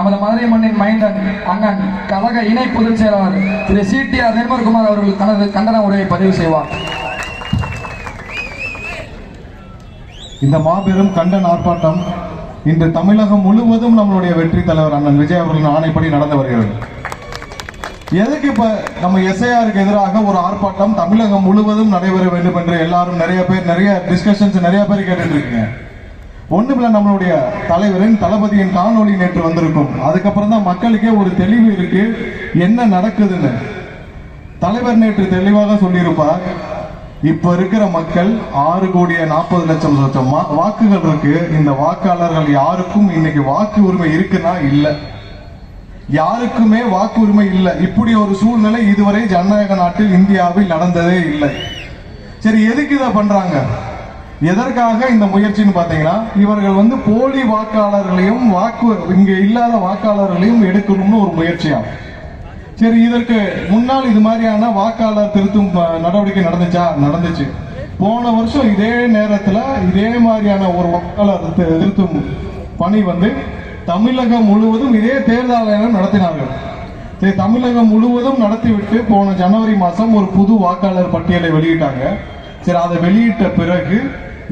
நமது மதுரை மண்ணின் மைந்தன் அண்ணன் கழக இணை பொதுச் செயலாளர் Thiru C. D. R. Nirmalkumar அவர்கள் தனது கண்டன உரையை பதிவு செய்வார். இந்த மாபெரும் கண்டன ஆர்ப்பாட்டம் இன்று தமிழகம் முழுவதும் நம்மளுடைய வெற்றி தலைவர் அண்ணன் விஜய் அவர்களின் ஆணைப்படி நடந்து வருகிறது. எதுக்கு இப்ப நம்ம எஸ்ஐஆருக்கு எதிராக ஒரு ஆர்ப்பாட்டம் தமிழகம் முழுவதும் நடைபெற வேண்டும் என்று எல்லாரும் நிறைய பேர் நிறைய டிஸ்கஷன்ஸ் நிறைய பேர் கேட்டுட்டு இருக்கீங்க. ஒண்ணுமில்ல நம்மளுடைய தலைவரின் தளபதியின் காணொலி நேற்று வந்திருக்கும். அதுக்கப்புறம் தான் மக்களுக்கே ஒரு தெளிவு இருக்கு என்ன நடக்குதுன்னு. தலைவர் நேற்று தெளிவாக சொல்லியிருப்பார் இப்ப இருக்கிற மக்கள் ஆறு கோடியே நாற்பது லட்சம் லட்சம் வாக்குகள் இருக்கு. இந்த வாக்காளர்கள் யாருக்கும் இன்னைக்கு வாக்கு உரிமை இருக்குன்னா இல்லை. யாருக்குமே வாக்கு உரிமை இல்லை. இப்படி ஒரு சூழ்நிலை இதுவரை ஜனநாயக நாட்டில் இந்தியாவில் நடந்ததே இல்லை. சரி எதுக்கு இதை பண்றாங்க? எதற்காக இந்த முயற்சின்னு பார்த்தீங்கன்னா இவர்கள் வந்து போலி வாக்காளர்களையும் வாக்கு இங்கே இல்லாத வாக்காளர்களையும் எடுக்கணும்னு ஒரு முயற்சியாகும். சரி இதற்கு முன்னால் இது மாதிரியான வாக்காளர் திருத்தும் நடவடிக்கை நடந்துச்சா? நடந்துச்சு. போன வருஷம் இதே நேரத்தில் இதே மாதிரியான ஒரு வாக்காளர் திருத்தும் பணி வந்து தமிழகம் முழுவதும் இதே தேர்தல் ஆணையம் நடத்தினார்கள். சரி தமிழகம் முழுவதும் நடத்திவிட்டு போன ஜனவரி மாதம் ஒரு புது வாக்காளர் பட்டியலை வெளியிட்டாங்க. சரி அதை வெளியிட்ட பிறகு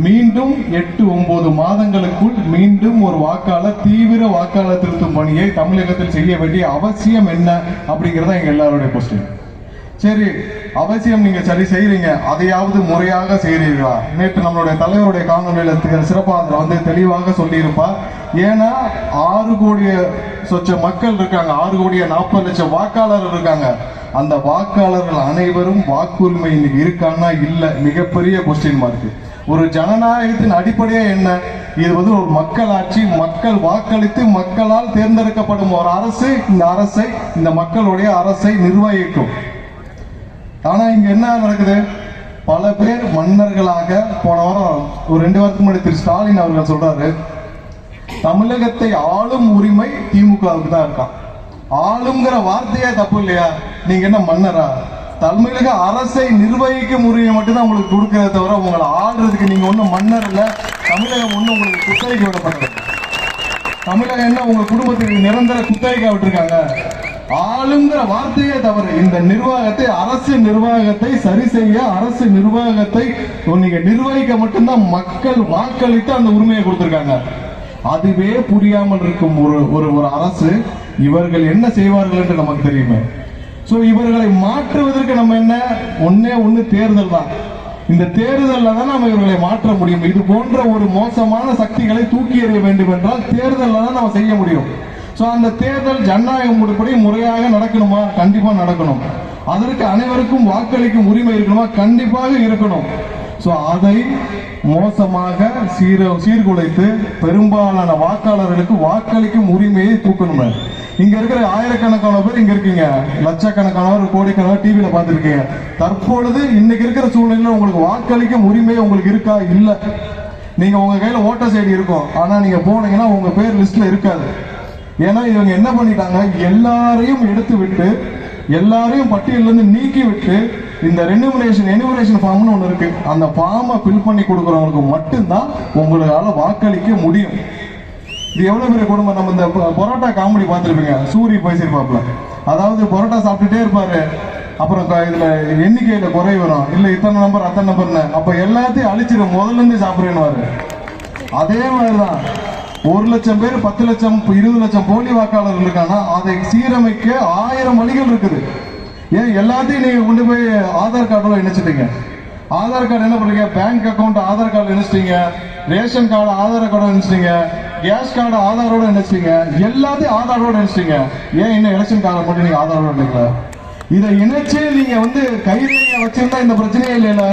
மீண்டும் எட்டு ஒன்பது மாதங்களுக்குள் மீண்டும் ஒரு வாக்காளர் தீவிர வாக்காளர் திருத்தும் பணியை தமிழகத்தில் செய்ய வேண்டிய அவசியம் என்ன அப்படிங்கிறத எங்க எல்லாருடைய கொஸ்டின் சரி அவசியம் நீங்க சரி செய்யறீங்க அதையாவது முறையாக செய்யறீர்களா நேற்று நம்மளுடைய தலைவருடைய காணொலியில் சிறப்பாக வந்து தெளிவாக சொல்லியிருப்பார். ஏன்னா ஆறு கோடிய சொச்ச மக்கள் இருக்காங்க. ஆறு கோடிய நாற்பது லட்சம் வாக்காளர் இருக்காங்க. அந்த வாக்காளர்கள் அனைவரும் வாக்குரிமை இன்னைக்கு இருக்கான்னா இல்லை மிகப்பெரிய கொஸ்டின் மார்க்கு ஒரு ஜனநாயகத்தின் அடிப்படையே என்ன? இது வந்து ஒரு மக்களாட்சி மக்கள் வாக்களித்து மக்களால் தேர்ந்தெடுக்கப்படும் ஒரு அரசு இந்த அரசை இந்த மக்களுடைய அரசை நிர்வகிக்கும். ஆனா இங்க என்ன நடக்குது? பல பேர் மன்னர்களாக போன வாரம் ஒரு ரெண்டு வாரத்துக்கு முன்னாடி திரு. ஸ்டாலின் அவர்கள் சொல்றாரு தமிழகத்தை ஆளும் உரிமை திமுகவுக்கு தான் இருக்கான் ஆளுங்கிற வார்த்தையே தப்பு இல்லையா? நீங்க என்ன மன்னரா? தமிழக அரசை நிர்வகிக்கும் உரிமை மட்டும்தான் உங்களுக்கு கொடுக்கறத தவிர உங்களை ஆடுறதுக்கு நீங்க ஒன்றும் மன்னர் இல்லை. தமிழகம் ஒன்றும் உங்களுக்கு குத்தகைக்கு விடப்பட்டது தமிழகம் என்ன உங்க குடும்பத்துக்கு நிரந்தர குத்தகைக்கா விட்டுருக்காங்க? ஆளுங்கிற வார்த்தையே தவறு. இந்த நிர்வாகத்தை அரசு நிர்வாகத்தை சரி செய்ய அரசு நிர்வாகத்தை நீங்க நிர்வகிக்க மட்டும்தான் மக்கள் வாக்களித்து அந்த உரிமையை கொடுத்திருக்காங்க. அதுவே புரியாமல் இருக்கும் ஒரு ஒரு ஒரு அரசு. இவர்கள் என்ன செய்வார்கள் என்று நமக்கு தெரியுமே. சோ இவர்களை மாற்றுவதற்கு நம்ம என்ன? ஒன்னே ஒன்று தேர்தல் தான். இந்த தேர்தலில் தான் நம்ம இவர்களை மாற்ற முடியும். இது போன்ற ஒரு மோசமான சக்திகளை தூக்கி எறிய வேண்டும் என்றால் தேர்தலில் தான் நம்ம செய்ய முடியும். ஸோ அந்த தேர்தல் ஜனநாயகம் முறைப்படி முறையாக நடக்கணுமா? கண்டிப்பாக நடக்கணும். அதற்கு அனைவருக்கும் வாக்களிக்கும் உரிமை இருக்கணுமா? கண்டிப்பாக இருக்கணும். ஸோ அதை மோசமாக சீர சீர்குலைத்து பெரும்பாலான வாக்காளர்களுக்கு வாக்களிக்கும் உரிமையை தூக்கணும் இங்க இருக்கிற ஆயிரக்கணக்கான பேர் இங்க இருக்கீங்க. லட்சக்கணக்கானவர் கோடிக்கணக்கான டிவியில பார்த்துருக்கீங்க. தற்பொழுது இன்னைக்கு இருக்கிற சூழ்நிலையில உங்களுக்கு வாக்களிக்கும் உரிமை உங்களுக்கு இருக்கா? இல்லை. நீங்க உங்க கையில ஓட்டர்ஸ் ஐடி இருக்கும். ஆனா நீங்க போனீங்கன்னா உங்க பேர் லிஸ்ட்ல இருக்காது. ஏன்னா இவங்க என்ன பண்ணிட்டாங்க? எல்லாரையும் எடுத்து விட்டு எல்லாரையும் பட்டியலேருந்து நீக்கி விட்டு இந்த ரெனிமினேஷன் எனிமினேஷன் ஃபார்ம்னு ஒன்று இருக்கு. அந்த ஃபார்மை ஃபில் பண்ணி கொடுக்குறவங்களுக்கு மட்டும்தான் உங்களால் வாக்களிக்க முடியும். இது எவ்வளோ பெரிய குடும்பம் நம்ம இந்த பரோட்டா காமெடி பார்த்துருப்பீங்க. சூரி பேசியிருப்பாப்ல அதாவது பரோட்டா சாப்பிட்டுட்டே இருப்பாரு. அப்புறம் இதில் எண்ணிக்கையில் குறை வரும். இல்லை இத்தனை நம்பர் அத்தனை நம்பர்னு அப்போ எல்லாத்தையும் அழிச்சிடும் முதல்ல இருந்து சாப்பிடுறேன்னு அதே மாதிரிதான். ஒரு லட்சம் பேர் பத்து லட்சம் இருபது லட்சம் போலி வாக்காளர்கள் இருக்காங்கன்னா அதை சீரமைக்க ஆயிரம் வழிகள் இருக்குது. ஏன் எல்லாத்தையும் நீங்க கொண்டு போய் ஆதார் கார்டோட இணைச்சிட்டீங்க? ஆதார் கார்டு என்ன பண்றீங்க பேங்க் அக்கௌண்ட் ஆதார் கார்டு இணைச்சிட்டீங்க. ரேஷன் கார்டு ஆதார் கார்டு இணைச்சிட்டீங்க. கேஸ் கார்டு ஆதாரோட இணைச்சிட்டீங்க. எல்லாத்தையும் ஆதாரோட இணைச்சிட்டீங்க. ஏன் இன்னும் எலெக்ஷன் கார்டு மட்டும் நீங்க ஆதாரோட இணைக்கல? இதை இணைச்சு நீங்க வந்து கைரேகையை வச்சிருந்தா இந்த பிரச்சனையே இல்லைல்ல.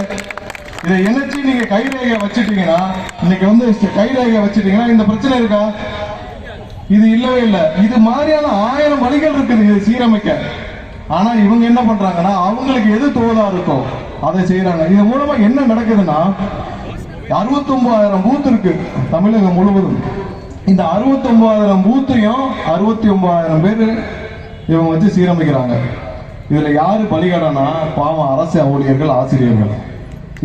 இதை இணைச்சு நீங்க கைரேகையை வச்சுட்டீங்கன்னா இன்னைக்கு வந்து கைரேகையை வச்சுட்டீங்கன்னா இந்த பிரச்சனை இருக்கா? இது இல்லவே இல்லை. இது மாதிரியான ஆயிரம் வழிகள் இருக்குது இதை சீரமைக்க. ஆனா இவங்க என்ன பண்றாங்கன்னா அவங்களுக்கு எது தோதா இருக்கோ அதை செய்யறாங்க இது மூலமா என்ன நடக்குதுன்னா அறுபத்தி ஒன்பதாயிரம் பூத் இருக்கு தமிழகம் முழுவதும். இந்த அறுபத்தி ஒன்பதாயிரம் பூத்தையும் அறுபத்தி ஒன்பதாயிரம் பேர் இவங்க வச்சு சீரமைக்கிறாங்க. இதுல யாரு பலிகடனா? பாவம் அரசு ஊழியர்கள் ஆசிரியர்கள்.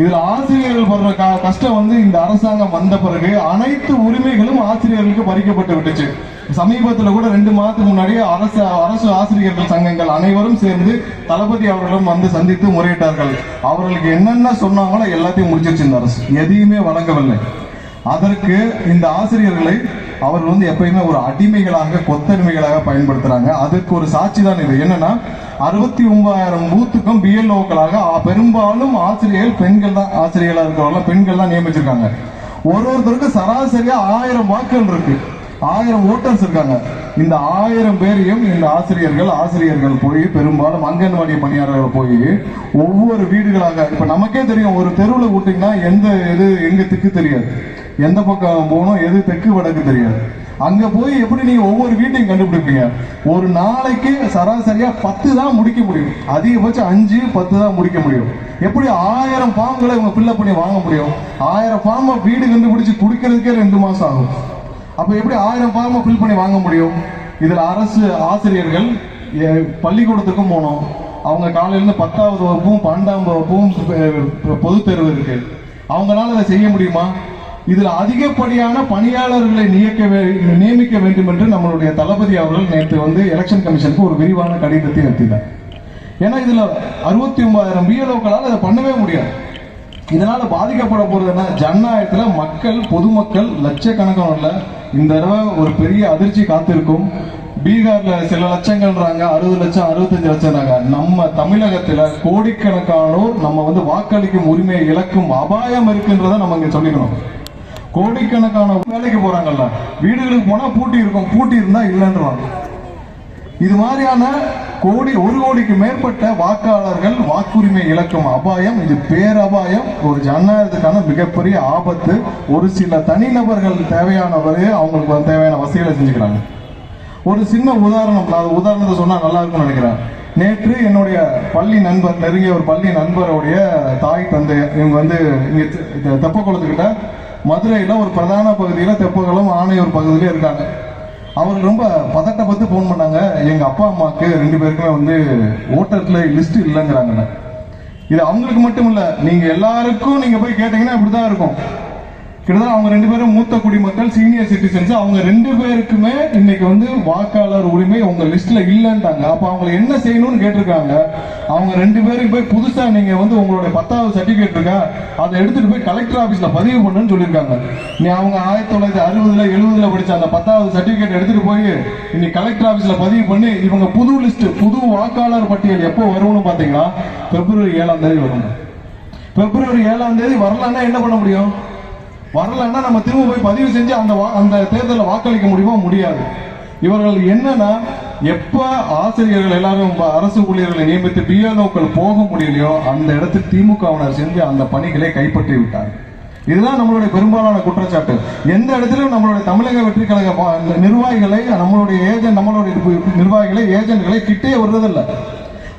இதுல ஆசிரியர்கள் படுற கஷ்டம் வந்து இந்த அரசாங்கம் வந்த பிறகு அனைத்து உரிமைகளும் ஆசிரியர்களுக்கு பறிக்கப்பட்டு விட்டுச்சு. சமீபத்துல கூட ரெண்டு மாதத்துக்கு முன்னாடி அரசு அரசு ஆசிரியர்கள் சங்கங்கள் அனைவரும் சேர்ந்து தளபதி அவர்களிடம் வந்து சந்தித்து முறையிட்டார்கள். அவர்களுக்கு என்னென்ன சொன்னாங்களோ எல்லாத்தையும் முடிச்சிருச்சு இந்த அரசு. எதையுமே வழங்கவில்லை. அதற்கு இந்த ஆசிரியர்களை அவர்கள் வந்து எப்பயுமே ஒரு அடிமைகளாக கொத்தடிமைகளாக பயன்படுத்துறாங்க. அதற்கு ஒரு சாட்சி தான் இது. என்னன்னா அறுபத்தி ஒன்பதாயிரம் பூத்துக்கும் பிஎல்ஓக்களாக பெரும்பாலும் ஆசிரியர்கள் பெண்கள் தான் ஆசிரியர்களா இருக்கிறவங்க பெண்கள் தான் நியமிச்சிருக்காங்க. ஒரு ஒருத்தருக்கு சராசரியா ஆயிரம் வாக்குகள் இருக்கு. ஆயிரம் ஓட்டர்ஸ் இருக்காங்க. இந்த ஆயிரம் பேரையும் இந்த ஆசிரியர்கள் ஆசிரியர்கள் போய் பெரும்பாலும் அங்கன்வாடி பணியாளர்கள் போய் ஒவ்வொரு வீடுகளாக இப்ப நமக்கே தெரியும் ஒரு தெருவில் விட்டீங்கன்னா எந்த எது எங்க திக்கு தெரியாது. எந்த பக்கம் போகணும் எது தெற்கு வடக்கு தெரியாது. அங்க போய் எப்படி நீங்க ஒவ்வொரு வீட்டையும் கண்டுபிடிப்பீங்க? ஒரு நாளைக்கு சராசரியா பத்து தான் முடிக்க முடியும். அதிகபட்சம் அஞ்சு பத்து தான் முடிக்க முடியும். எப்படி ஆயிரம் ஃபார்ம்களை இவங்க ஃபில்அப் பண்ணி வாங்க முடியும்? ஆயிரம் ஃபார்மை வீடு கண்டுபிடிச்சு குடிக்கிறதுக்கே ரெண்டு மாசம் ஆகும். அப்ப எப்படி ஆயிரம் ஃபார்மை ஃபில் பண்ணி வாங்க முடியும்? இதுல அரசு ஆசிரியர்கள் பள்ளிக்கூடத்துக்கும் போனோம். அவங்க காலையிலேருந்து பத்தாவது வகுப்பும் பன்னெண்டாம் வகுப்பும் அஹ், தேர்வு இருக்கு. அவங்களால அதை செய்ய முடியுமா? இதில் அதிகப்படியான பணியாளர்களை நியக்க நியமிக்க வேண்டும் என்று நம்மளுடைய தளபதி அவர்கள் நேற்று வந்து எலெக்ஷன் கமிஷனுக்கு ஒரு விரிவான கடிதத்தை எழுத்தினார் ஏன்னா இதில் அறுபத்தி ஒன்பதாயிரம் பிஎல்ஓக்களால் அதை பண்ணவே முடியாது. இதனால பாதிக்கப்பட போறது என்ன? ஜனநாயகத்தில் மக்கள் பொதுமக்கள் லட்சக்கணக்கான இல்லை. இந்த தடவை ஒரு பெரிய அதிர்ச்சி காத்திருக்கும். பீகார்ல சில லட்சங்கள்ன்றாங்க அறுபது லட்சம் அறுபத்தஞ்சு லட்சம்ன்றாங்க. நம்ம தமிழகத்துல கோடிக்கணக்கானோர் நம்ம வந்து வாக்களிக்கும் உரிமையை இழக்கும் அபாயம் இருக்குன்றதை நம்ம இங்க சொல்லிக்கணும். கோடிக்கணக்கான வேலைக்கு போறாங்கல்ல. வீடுகளுக்கு போனா பூட்டி இருக்கும். பூட்டி இருந்தா இல்லைன்றாங்க இது மாதிரியான கோடி ஒரு கோடிக்கு மேற்பட்ட வாக்காளர்கள் வாக்குரிமை இழக்கும் அபாயம் இது பேரபாயம். ஒரு ஜனநாயகத்துக்கான மிகப்பெரிய ஆபத்து. ஒரு சில தனிநபர்கள் தேவையானவரையே அவங்களுக்கு தேவையான வசதிகளை செஞ்சுக்கிறாங்க. ஒரு சின்ன உதாரணம் நான் அது உதாரணத்தை சொன்னால் நல்லா இருக்கும்னு நினைக்கிறேன். நேற்று என்னுடைய பள்ளி நண்பர் நெருங்கிய ஒரு பள்ளி நண்பருடைய தாய் தந்தை இவங்க வந்து இங்கே தெப்பக்குளத்துக்கிட்ட மதுரையில் ஒரு பிரதான பகுதியில் தெப்பக்குளம் ஆணையூர் பகுதியிலே இருக்காங்க. அவர் ரொம்ப பதட்டப்பட்டு ஃபோன் பண்ணாங்க. எங்கள் அப்பா அம்மாவுக்கு ரெண்டு பேருக்குமே வந்து ஓட்டத்தில் லிஸ்ட் இல்லைங்கிறாங்கண்ணே. இது அவங்களுக்கு மட்டும் இல்லை நீங்கள் எல்லாருக்கும் நீங்கள் போய் கேட்டிங்கன்னா இப்படி தான் இருக்கும். கிட்டத்தட்ட அவங்க ரெண்டு பேரும் மூத்த குடிமக்கள் சீனியர் சிட்டிசன்ஸ் அவங்க ரெண்டு பேருக்குமே இன்னைக்கு வந்து வாக்காளர் உரிமை உங்க லிஸ்ட்ல இல்லைன்ட்டாங்க. அப்ப அவங்க என்ன செய்யணும்னு கேட்டிருக்காங்க? அவங்க ரெண்டு பேருக்கு போய் புதுசா நீங்க வந்து உங்களுடைய பத்தாவது சர்டிபிகேட் இருக்கா? அதை எடுத்துட்டு போய் கலெக்டர் ஆபீஸ்ல பதிவு பண்ணுன்னு சொல்லியிருக்காங்க. நீ அவங்க ஆயிரத்தி தொள்ளாயிரத்தி அறுபதுல எழுபதுல படிச்ச அந்த பத்தாவது சர்டிபிகேட் எடுத்துட்டு போய் இன்னைக்கு கலெக்டர் ஆபீஸ்ல பதிவு பண்ணி இவங்க புது லிஸ்ட் புது வாக்காளர் பட்டியல் எப்போ வரும்னு பாத்தீங்கன்னா பிப்ரவரி ஏழாம் தேதி வரும் பிப்ரவரி ஏழாம் தேதி வரலன்னா என்ன பண்ண முடியும்? வரலன்னா நம்ம திரும்ப போய் பதிவு செஞ்சு அந்த வா- அந்த தேர்தலில் வாக்களிக்க முடியுமா முடியாது. இவர்கள் என்னன்னா எப்ப ஆசிரியர்கள் எல்லாரும் அரசு ஊழியர்களை நியமித்து பிஎல்ஓக்கள் போக முடியலையோ அந்த இடத்துக்கு திமுகவினர் செஞ்சு அந்த பணிகளை கைப்பற்றி விட்டார் இதுதான் நம்மளுடைய பெரும்பாலான குற்றச்சாட்டு. எந்த இடத்திலும் நம்மளுடைய தமிழக வெற்றி கழக நிர்வாகிகளை நம்மளுடைய ஏஜென்ட் நம்மளுடைய நிர்வாகிகளை ஏஜென்ட்களை கிட்டே வர்றதில்லை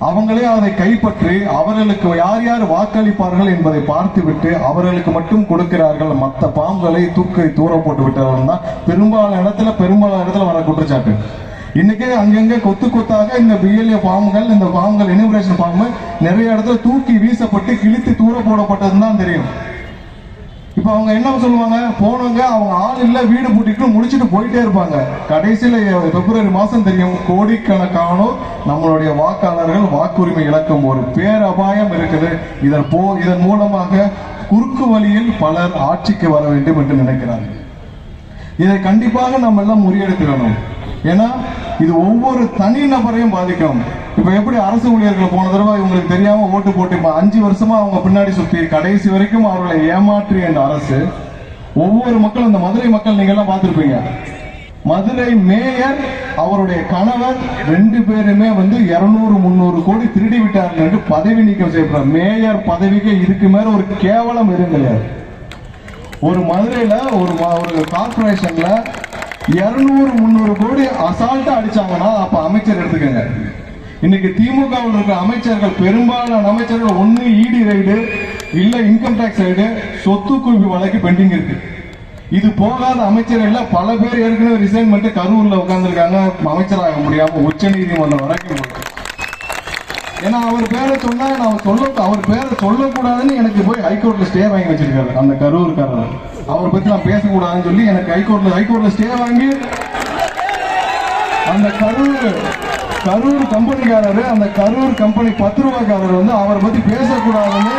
அவங்களே அதை கைப்பற்றி அவர்களுக்கு யார் யார் வாக்களிப்பார்கள் என்பதை பார்த்துவிட்டு அவர்களுக்கு மட்டும் கொடுக்கிறார்கள். மற்ற பாம்புகளை தூக்கி தூர போட்டு விட்டார்கள் தான். பெரும்பாலான இடத்துல பெரும்பாலான இடத்துல வர குற்றச்சாட்டு. இன்னைக்கே அங்கங்க கொத்து கொத்தாக இந்த பிஎல்ஏ ஃபார்ம்கள் இந்த ஃபார்ம்கள் இனிமிரேஷன் ஃபார்ம் நிறைய இடத்துல தூக்கி வீசப்பட்டு கிழித்து தூர போடப்பட்டதுன்னு தான் தெரியும். இப்ப அவங்க என்ன சொல்லுவாங்க? போனவங்க அவங்க ஆள் இல்ல வீடு பூட்டிட்டு முடிச்சிட்டு போயிட்டே இருப்பாங்க. கடைசியில பிப்ரவரி மாசம் தெரியும் கோடிக்கணக்கானோர் நம்மளுடைய வாக்காளர்கள் வாக்குரிமை இழக்கும் ஒரு பேரபாயம் இருக்குது. இதன் போ இதன் மூலமாக குறுக்கு வழியில் பலர் ஆட்சிக்கு வர வேண்டும் என்று நினைக்கிறார்கள். இதை கண்டிப்பாக நம்ம எல்லாம் முறியடித்திடணும். ஏன்னா இது ஒவ்வொரு தனி நபரையும் பாதிக்கும். இப்ப எப்படி அரசு ஊழியர்கள் போன தடவை இவங்களுக்கு தெரியாம ஓட்டு போட்டு இப்ப அஞ்சு வருஷமா அவங்க பின்னாடி சுத்தி கடைசி வரைக்கும் அவர்களை ஏமாற்றிய என்ற அரசு ஒவ்வொரு மக்களும் இந்த மதுரை மக்கள் நீங்க எல்லாம் பார்த்திருப்பீங்க. மதுரை மேயர் அவருடைய கணவர் ரெண்டு பேருமே வந்து இருநூறு முந்நூறு கோடி திருடி விட்டார்கள் என்று பதவி நீக்கம் செய்யப்படுற மேயர் பதவிக்கு இதுக்கு மேல ஒரு கேவலம் எதுவும் கிடையாது ஒரு மதுரையில ஒரு ஒரு கார்பரேஷன்ல இருநூறு முந்நூறு கோடி அசால்ட்டா அடிச்சாங்கன்னா அப்ப அமைச்சர் எடுத்துக்கங்க. இன்னைக்கு திமுகவில் இருக்கிற அமைச்சர்கள் பெரும்பாலான அமைச்சர்கள் ஒன்னு இடி ரைடு இல்ல இன்கம் டாக்ஸ் ரைடு சொத்து குவிப்பு வழக்கு பெண்டிங் இருக்கு. இது போகாத அமைச்சர்கள் பல பேர் ஏற்கனவே ரிசைன் பண்ணிட்டு கரூர்ல உட்கார்ந்துருக்காங்க. அமைச்சராக முடியாம உச்ச நீதிமன்றம் வரைக்கும் ஏன்னா அவர் பேரை சொன்னா நான் சொல்ல அவர் பேரை சொல்லக்கூடாதுன்னு எனக்கு போய் ஹைகோர்ட்ல ஸ்டே வாங்கி வச்சிருக்காரு. அந்த கரூர்காரர். அவரை பத்தி நான் பேசக்கூடாதுன்னு சொல்லி எனக்கு ஹைகோர்ட்ல ஹைகோர்ட்ல ஸ்டே வாங்கி அந்த கரூர் கரூர் கம்பெனிக்காரரு அந்த கரூர் கம்பெனி பத்து ரூபாய்க்காரர் வந்து அவரை பத்தி பேசக்கூடாதுன்னு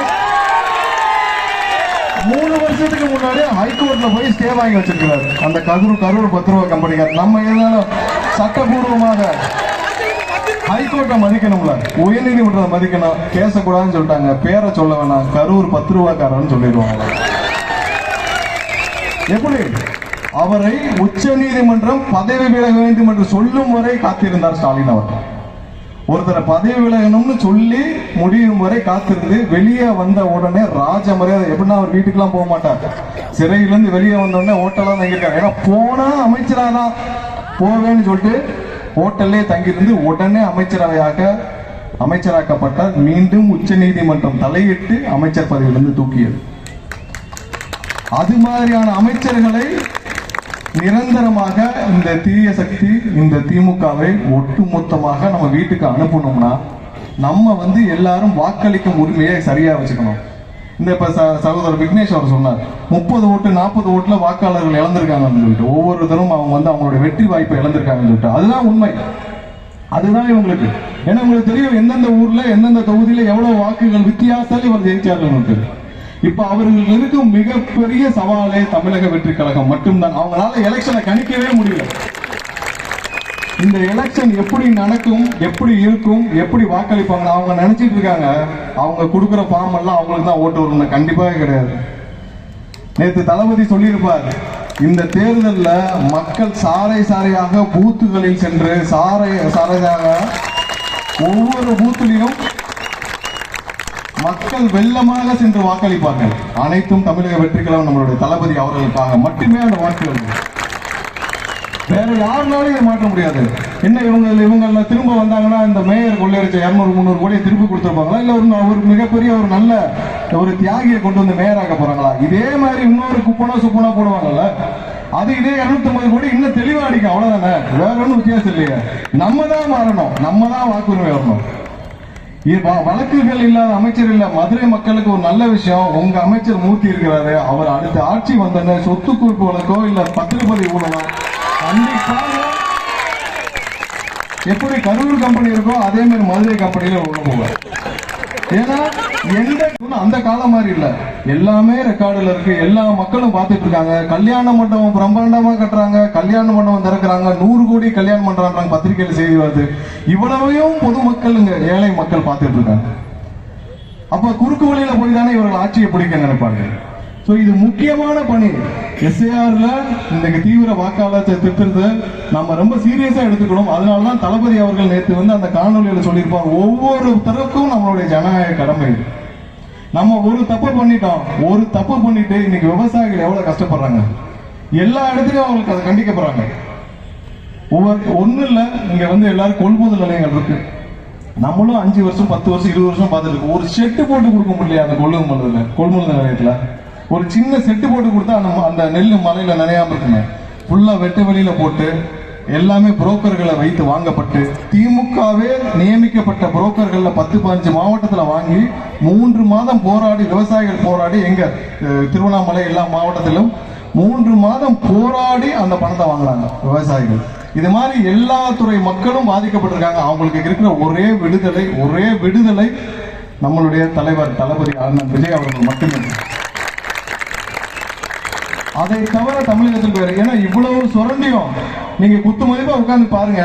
மூணு வருஷத்துக்கு முன்னாடி ஹைகோர்ட்ல போய் ஸ்டே வாங்கி வச்சிருக்கிறாரு. அந்த கரூர் கரூர் பத்து ரூபாய் கம்பெனிக்காரர். நம்ம ஏதாவது சட்டபூர்வமாக ஹைகோர்ட்டை மதிக்கணும்ல. உயர்நீதிமன்றத்தை மதிக்கணும். பேசக்கூடாதுன்னு சொல்லிட்டாங்க. பேரை சொல்ல வேணாம். கரூர் பத்து ரூபாய்க்காரன்னு சொல்லிடுவாங்க. எப்படி? அவரை உச்ச நீதிமன்றம் பதவி விலக வேண்டும் என்று சொல்லும் வரை காத்திருந்தார் ஸ்டாலின் அவர் ஒருத்தரை பதவி விலகணும்னு சொல்லி முடியும் வரை காத்திருந்து வெளியே வந்த உடனே ராஜ மரியாதை எப்படின்னா அவர் வீட்டுக்கெல்லாம் போக மாட்டார். சிறையிலேருந்து வெளியே வந்த உடனே ஹோட்டலாம் தங்கியிருக்காரு. ஏன்னா போனா அமைச்சராதான் போவேன்னு சொல்லிட்டு ஹோட்டல்லே தங்கியிருந்து உடனே அமைச்சரவையாக அமைச்சராக்கப்பட்டார். மீண்டும் உச்ச நீதிமன்றம் தலையிட்டு அமைச்சர் பதவியிலிருந்து தூக்கியது. அது மாதிரியான அமைச்சர்களை நிரந்தரமாக இந்த தீய சக்தி இந்த திமுகவை ஒட்டுமொத்தமாக நம்ம வீட்டுக்கு அனுப்பணும்னா நம்ம வந்து எல்லாரும் வாக்களிக்கும் உரிமையை சரியா வச்சுக்கணும். இந்த இப்ப ச- சகோதரர் விக்னேஷ் அவர் சொன்னார் முப்பது ஓட்டு நாற்பது ஓட்டுல வாக்காளர்கள் இழந்திருக்காங்கன்னு சொல்லிட்டு ஒவ்வொருத்தரும் அவங்க வந்து அவங்களுடைய வெற்றி வாய்ப்பை இழந்திருக்காங்கன்னு சொல்லிட்டு. அதுதான் உண்மை. அதுதான் இவங்களுக்கு. ஏன்னா உங்களுக்கு தெரியும் எந்தெந்த ஊர்ல எந்தெந்த தொகுதியில எவ்வளவு வாக்குகள் வித்தியாசத்தில் இவர் ஜெயிச்சார்கள் இப்ப அவர்களுக்கு இருக்கும் மிகப்பெரிய சவாலே தமிழக வெற்றி கழகம் மட்டும்தான். அவங்களால எலெக்ஷனை கணிக்கவே முடியல. இந்த எலெக்ஷன் எப்படி நடக்கும் எப்படி இருக்கும் எப்படி வாக்களிப்பாங்க அவங்க நினைச்சிட்டு இருக்காங்க. அவங்க கொடுக்குற ஃபார்ம் எல்லாம் அவங்களுக்கு தான் ஓட்டு வரும்னு கண்டிப்பாக கிடையாது. நேற்று தளபதி சொல்லியிருப்பார் இந்த தேர்தலில் மக்கள் சாறை சாறையாக பூத்துகளில் சென்று சாறை சாறையாக ஒவ்வொரு பூத்துலையும் மக்கள் வெள்ளமாக சென்று வாக்களிப்பார்கள். அனைத்தும் தமிழக வெற்றிக்கழகம் நம்மளுடைய தளபதி அவர்களுக்காக மட்டுமே அந்த வாக்குகள் வேற யாருனாலும் இதை மாற்ற முடியாது. என்ன இவங்க இவங்க திரும்ப வந்தாங்கன்னா இந்த மேயர் கொள்ளையடிச்ச இரநூறு முந்நூறு கோடியை திருப்பி கொடுத்துருப்பாங்களா? இல்லை ஒரு ஒரு மிகப்பெரிய ஒரு நல்ல ஒரு தியாகியை கொண்டு வந்து மேயராக்க போறாங்களா? இதே மாதிரி இன்னொரு குப்பனா சுப்பனா போடுவாங்கல்ல அது இதே 250 கோடி இன்னும் தெளிவா அடிக்கும். அவ்வளவுதானே? வேற ஒன்றும் வித்தியாசம் இல்லையே. நம்ம தான் மாறணும். நம்ம தான் வாக்குரிமை வரணும். வழக்குகள் இல்லாத அமைச்சர் இல்ல மதுரை மக்களுக்கு ஒரு நல்ல விஷயம். உங்க அமைச்சர் மூர்த்தி இருக்கிறாரு அவர் அடுத்த ஆட்சி வந்தோடனே சொத்து குறிப்பு வழக்கோ இல்ல பத்திரப்பதி ஊழலோ கண்டிப்பாக எப்படி கரூர் கம்பெனி இருக்கோ அதே மாதிரி மதுரை கம்பெனியில உள்ள போவார். ஏன்னா எந்த அந்த காலம் மாதிரி இல்ல. எல்லாமே ரெக்கார்டுல இருக்கு. எல்லா மக்களும் பார்த்துட்டு இருக்காங்க. கல்யாண மண்டபம் பிரம்மாண்டமா கட்டுறாங்க. கல்யாண மண்டபம் திறக்கிறாங்க. நூறு கோடி கல்யாணம் பண்றாங்க பத்திரிகையில செய்தி வருது. இவ்வளவையும் பொதுமக்களுங்க ஏழை மக்கள் பார்த்துட்டு இருக்காங்க. அப்ப குறுக்கு வழியில போய் தானே இவர்கள் ஆட்சியை பிடிக்க நினைப்பாங்க. சோ இது முக்கியமான பணி. எஸ்ஏஆர்ல இன்னைக்கு தீவிர வாக்காளர் திட்டத்தை நம்ம ரொம்ப சீரியஸா எடுத்துக்கணும். அதனாலதான் தளபதி அவர்கள் நேற்று வந்து அந்த காணொலியில சொல்லியிருப்பார். ஒவ்வொருத்தருக்கும் நம்மளுடைய ஜனநாயக கடமை இது. நம்ம ஒரு தப்பு பண்ணிட்டோம். ஒரு தப்பு பண்ணிட்டு இன்னைக்கு விவசாயிகள் எவ்வளவு கஷ்டப்படுறாங்க? எல்லா இடத்துலயும் அவங்களுக்கு அதை கண்டிக்கப்படுறாங்க ஒவ்வொரு ஒன்றும் இல்லை இங்கே வந்து எல்லாரும் கொள்முதல் நிலையங்கள் இருக்கு. நம்மளும் அஞ்சு வருஷம் பத்து வருஷம் இருபது வருஷம் பார்த்துட்டு இருக்கோம். ஒரு செட்டு போட்டு கொடுக்க முடியல அந்த கொள்முதல் கொள்முதல் நிலையத்தில்? ஒரு சின்ன செட்டு போட்டு கொடுத்தா நம்ம அந்த நெல் மலையில நினையாம இருக்குமே. ஃபுல்லா வெட்டு வெளியில போட்டு எல்லாமே புரோக்கர்களை வைத்து வாங்கப்பட்டு திமுகவே நியமிக்கப்பட்ட புரோக்கர்கள்ல பத்து பதினஞ்சு மாவட்டத்தில் வாங்கி மூன்று மாதம் போராடி விவசாயிகள் போராடி எங்க திருவண்ணாமலை எல்லா மாவட்டத்திலும் மூன்று மாதம் போராடி அந்த பணத்தை வாங்குறாங்க விவசாயிகள். இது மாதிரி எல்லா துறை மக்களும் பாதிக்கப்பட்டிருக்காங்க. அவங்களுக்கு இருக்கிற ஒரே விடுதலை ஒரே விடுதலை நம்மளுடைய தலைவர் தளபதி அண்ணன் விஜய் அவர்கள் மட்டுமே. அதை தவிர தமிழகத்தில் வேற. ஏன்னா இவ்வளவு சுரண்டியும் நீங்க குத்து மதிப்பா உட்காந்து பாருங்க.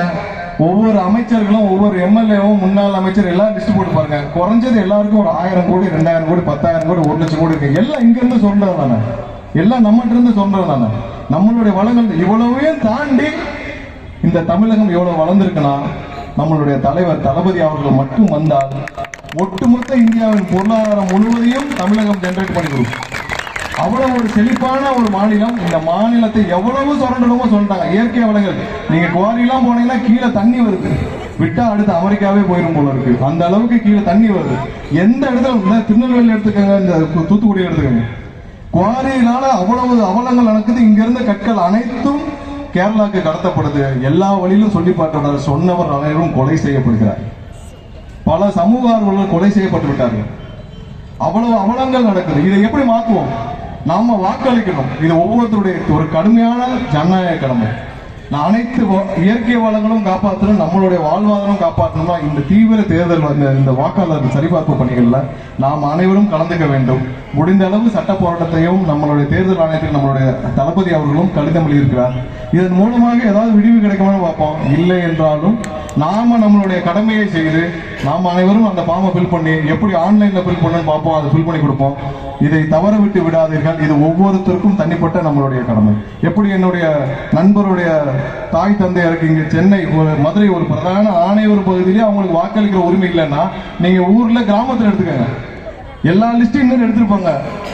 ஒவ்வொரு அமைச்சர்களும் ஒவ்வொரு எம்எல்ஏவும் முன்னாள் அமைச்சர் எல்லாம் லிஸ்ட் போட்டு பாருங்க. குறைஞ்சது எல்லாருக்கும் ஒரு ஆயிரம் கோடி ரெண்டாயிரம் கோடி பத்தாயிரம் கோடி ஒரு லட்சம் கோடி இருக்கு. எல்லாம் இங்க இருந்து சொல்றது தானே? எல்லாம் நம்மகிட்ட இருந்து சொல்றது தானே? நம்மளுடைய வளங்கள் இவ்வளவையும் தாண்டி இந்த தமிழகம் எவ்வளவு வளர்ந்துருக்குன்னா நம்மளுடைய தலைவர் தளபதி அவர்கள் மட்டும் வந்தால் ஒட்டுமொத்த இந்தியாவின் பொருளாதாரம் முழுவதையும் தமிழகம் ஜென்ரேட் பண்ணி கொடுக்கும். அவ்வளவு ஒரு செழிப்பான ஒரு மாநிலம். இந்த மாநிலத்தை எவ்வளவு சுரண்டணுமோ சொல்லிட்டாங்க. இயற்கை வளங்கள். நீங்க குவாரிலாம் போனீங்கன்னா கீழே தண்ணி வருது. விட்டா அடுத்து அமெரிக்காவே போயிடும் போல இருக்கு. அந்த அளவுக்கு கீழே தண்ணி வருது. எந்த இடத்துல திருநெல்வேலி எடுத்துக்கோங்க இந்த தூத்துக்குடி எடுத்துக்கோங்க. குவாரியினால அவ்வளவு அவலங்கள் நடக்குது. இங்க இருந்த கற்கள் அனைத்தும் கேரளாக்கு கடத்தப்படுது. எல்லா வழியிலும் சொல்லி பார்த்தவர் சொன்னவர் அனைவரும் கொலை செய்யப்படுகிறார். பல சமூக ஆர்வலர்கள் கொலை செய்யப்பட்டு விட்டார்கள். அவ்வளவு அவலங்கள் நடக்குது. இதை எப்படி மாற்றுவோம் நாம வாக்களிக்கணும். இது ஒவ்வொருத்தருடைய ஒரு கடுமையான ஜனநாயக கடமை. நான் அனைத்து இயற்கை வளங்களும் காப்பாற்றணும் நம்மளுடைய வாழ்வாதாரம் காப்பாற்றணும்னா இந்த தீவிர தேர்தல் இந்த இந்த வாக்காளர் சரிபார்ப்பு பணிகளில் நாம் அனைவரும் கலந்துக்க வேண்டும். முடிந்த அளவு சட்ட போராட்டத்தையும் நம்மளுடைய தேர்தல் ஆணையத்துக்கு நம்மளுடைய தளபதி அவர்களும் கடிதம் எழுதியிருக்கிறார். இதன் மூலமாக ஏதாவது விடிவு கிடைக்குமான்னு பார்ப்போம். இல்லை என்றாலும் நாம நம்மளுடைய கடமையை செய்து நாம் அனைவரும் அந்த ஃபார்மை ஃபில் பண்ணி எப்படி ஆன்லைன்ல ஃபில் பண்ணணும்னு பார்ப்போம். அதை ஃபில் பண்ணி கொடுப்போம். இதை தவற விட்டு விடாதீர்கள். இது ஒவ்வொருத்தருக்கும் தனிப்பட்ட நம்மளுடைய கடமை. எப்படி என்னுடைய நண்பருடைய தாய் தந்தையருக்கு இங்க சென்னை ஒரு மதுரை ஒரு பிரதான ஆணையூர் பகுதியிலே அவங்களுக்கு வாக்களிக்கிற உரிமை இல்லைன்னா நீங்க ஊர்ல கிராமத்துல எடுத்துக்கங்க. எல்லா லிஸ்டும் இன்னும் எடுத்திருப்பாங்க.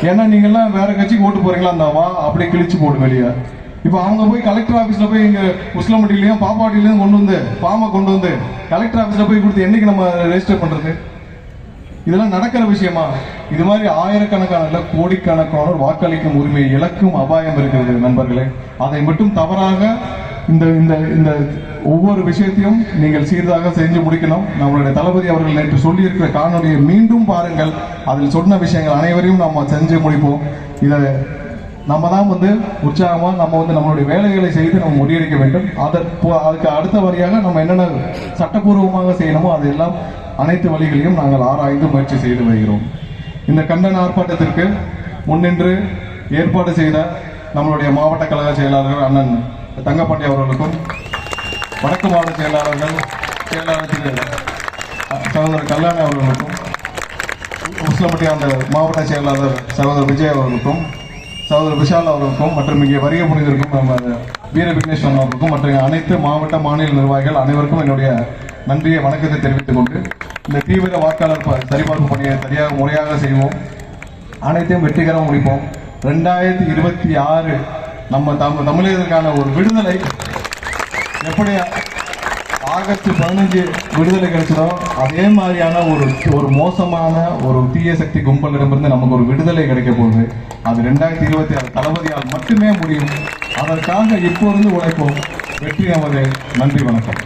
ஏன்னா நீங்க எல்லாம் வேற கட்சிக்கு ஓட்டு போறீங்களா? அந்த வா அப்படியே கிழிச்சு போடு வெளியே. இப்போ அவங்க போய் கலெக்டர் ஆபீஸ்ல போய் இங்க உஸ்லம்பட்டிலையும் பாப்பாட்டிலையும் கொண்டு வந்து பாம கொண்டு வந்து கலெக்டர் ஆபீஸ்ல போய் கொடுத்து என்னைக்கு நம்ம ரெஜிஸ்டர் பண்றது? இதெல்லாம் நடக்கிற விஷயமா? இது மாதிரி ஆயிரக்கணக்கான கோடிக்கணக்கானோர் வாக்களிக்கும் உரிமையை இழக்கும் அபாயம் இருக்கிறது நண்பர்களே. அதை மட்டும் தவறாக இந்த இந்த இந்த ஒவ்வொரு விஷயத்தையும் நீங்கள் சீர்தாக செஞ்சு முடிக்கணும் நம்மளுடைய தளபதி அவர்கள் நேற்று சொல்லியிருக்கிற காணொலியை மீண்டும் பாருங்கள். அதில் சொன்ன விஷயங்கள் அனைவரையும் நம்ம செஞ்சு முடிப்போம். இதை நம்ம தான் வந்து உற்சாகமாக நம்ம வந்து நம்மளுடைய வேலைகளை செய்து நம்ம முறியடிக்க வேண்டும். அதற்கு அதுக்கு அடுத்த வழியாக நம்ம என்னென்ன சட்டப்பூர்வமாக செய்யணுமோ அதெல்லாம் அனைத்து வழிகளையும் நாங்கள் ஆராய்ந்து முயற்சி செய்து வருகிறோம். இந்த கண்டன ஆர்ப்பாட்டத்திற்கு முன்னின்று ஏற்பாடு செய்த நம்மளுடைய மாவட்ட கழக செயலாளர் அண்ணன் தங்கப்பாண்டி அவர்களுக்கும் வடக்கு மாவட்ட செயலாளர்கள் செயலாளர் திரு சகோதரர் கல்யாணி அவர்களுக்கும் முஸ்லம்பட்டி அந்த மாவட்ட செயலாளர் சகோதரர் விஜய் அவர்களுக்கும் சகோதரர் விஷால் அவர்களுக்கும் மற்றும் இங்கே வரிய புரிந்திருக்கும் நம்ம வீர விக்னேஸ்வரன் அவர்களுக்கும் மற்ற அனைத்து மாவட்ட மாநில நிர்வாகிகள் அனைவருக்கும் என்னுடைய நன்றியை வணக்கத்தை தெரிவித்துக் கொண்டு இந்த தீவிர வாக்காளர் சரிபார்ப்பு பணியை சரியாக முறையாக செய்வோம். அனைத்தையும் வெற்றிகரம் முடிப்போம். ரெண்டாயிரத்தி இருபத்தி ஆறு நம்ம தம் தமிழர்களுக்கான ஒரு விடுதலை. எப்படி ஆகஸ்ட் பதினஞ்சு விடுதலை கிடைச்சதோ அதே மாதிரியான ஒரு ஒரு மோசமான ஒரு தீய சக்தி கும்பலிடமிருந்து நமக்கு ஒரு விடுதலை கிடைக்க போகுது. அது ரெண்டாயிரத்தி இருபத்தி ஆறு தளபதியால் மட்டுமே முடியும். அதற்காக இப்போது உழைப்போம். வெற்றி நமது நன்றி வணக்கம்.